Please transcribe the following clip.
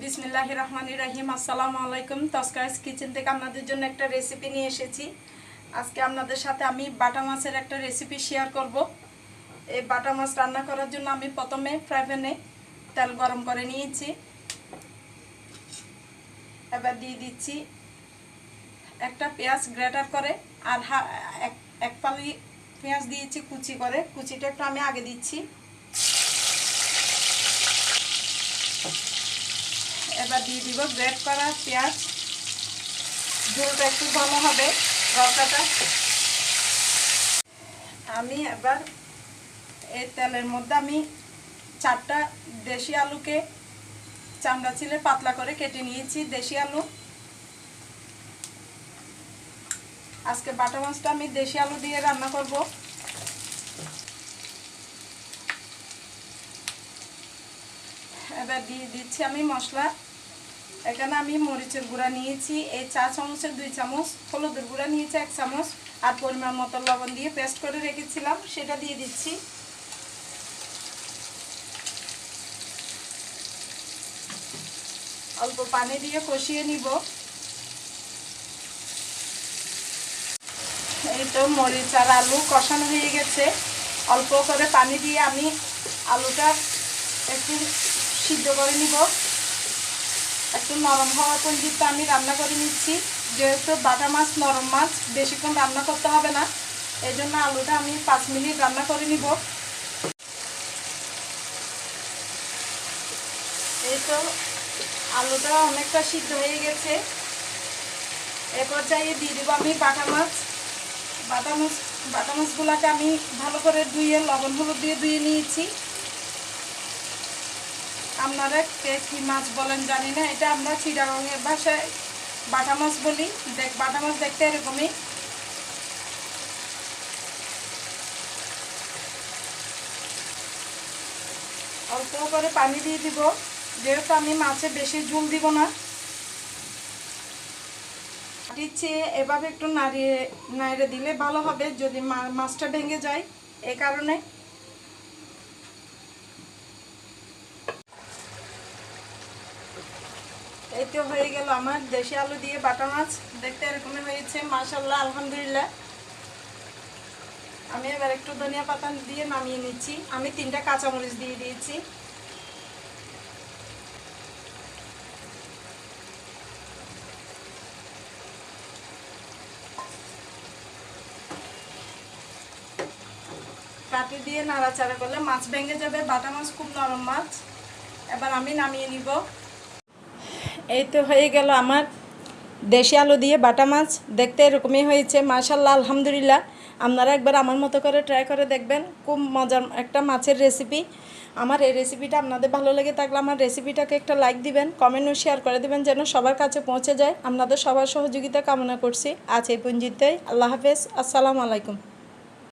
বিসমিল্লাহ রহমান রাহিম, আসসালামু আলাইকুম। তস্কারাস কিচেন থেকে আপনাদের জন্য একটা রেসিপি নিয়ে এসেছি। আজকে আপনাদের সাথে আমি বাটা মাছের একটা রেসিপি শেয়ার করব। এই বাটা মাছ রান্না করার জন্য আমি প্রথমে ফ্রাই প্যানে তেল গরম করে নিয়েছি। এবার দিয়ে দিচ্ছি একটা পেঁয়াজ গ্রেটার করে আর এক পালি পেঁয়াজ দিয়েছি কুচি করে। কুচিটা একটু আমি আগে দিচ্ছি। এবার দিয়ে দিব গ্রেট করা পেঁয়াজ। ঝোলটা একটু ভালো হবে, রসাটা। আমি এবার এই তেলের মধ্যে আমি চারটা দেশি আলুকে চামড়া ছিলে পাতলা করে কেটে নিয়েছি, দেশি আলু। আজকে বাটা মাছটা আমি দেশি আলু দিয়ে রান্না করব। এবার দিয়ে দিচ্ছি আমি মশলা। এখানে আমি মরিচের গুঁড়া নিয়েছি, এই চা চামচের দুই চামচ, হলুদের গুঁড়া নিয়েছি এক চামচ, আর পরিমাণ মতো লবণ দিয়ে পেস্ট করে রেখেছিলাম, সেটা দিয়ে দিচ্ছি। অল্প পানি দিয়ে কষিয়ে নিব। এই তো মরিচ আর আলু কষানো হয়ে গেছে। অল্প করে পানি দিয়ে আমি আলুটা একটু সিদ্ধ করে নিব। একটু নরম হওয়া পর্যন্ত আমি রান্না করে নিচ্ছি। যেহেতু বাটা মাছ, নরম মাছ, বেশিক্ষণ রান্না করতে হবে না। এই জন্য আলুটা আমি পাঁচ মিনিট রান্না করে নিব। এই তো আলুটা অনেকটা সিদ্ধ হয়ে গেছে। এ পর্যায়ে দিয়ে দেবো আমি বাটা মাছ। বাটা মাছ, বাটা মাছগুলোকে আমি ভালো করে ধুয়ে লবণ হলুদ দিয়ে ধুয়ে নিয়েছি। আপনারা কে কী মাছ বলেন জানি না। এটা আমরা চিটাগংয়ের ভাষায় বাটা মাছ বলি। দেখ, বাটা মাছ দেখতে এরকমই। অল্প করে পানি দিয়ে দিব। যেহেতু আমি মাছে বেশি জুল দিব না। দিচ্ছে, এভাবে একটু নাড়িয়ে নাড়িয়ে দিলে ভালো হবে। যদি মাছটা ভেঙে যায় এই কারণে। এই তো হয়ে গেল আমার দেশি আলু দিয়ে বাটা মাছ। দেখতে এরকমই হয়েছে মাশাল্লাহ আলহামদুলিল্লাহ। আমি এবার একটু ধনিয়া পাতা দিয়ে নামিয়ে নিচ্ছি। আমি তিনটা কাঁচামরিচ দিয়ে দিয়েছি। কাটি দিয়ে নাড়াচাড়া করলে মাছ ভেঙে যাবে। বাটা মাছ খুব নরম মাছ। এবার আমি নামিয়ে নিব। এই তো হয়ে গেল আমার দেশি আলু দিয়ে বাটা মাছ। দেখতে এরকমই হয়েছে মাশাল্লাহ আলহামদুলিল্লাহ। আপনারা একবার আমার মতো করে ট্রাই করে দেখবেন, খুব মজার একটা মাছের রেসিপি আমার এই রেসিপিটা আপনাদের ভালো লেগে থাকলে আমার রেসিপিটাকে একটা লাইক দিবেন কমেন্ট ও শেয়ার করে দিবেন যেন সবার কাছে পৌঁছে যায়। আপনাদের সবার সহযোগিতা কামনা করছি। আজ এই পঞ্জিতেই আল্লাহ হাফেজ, আসসালামু আলাইকুম।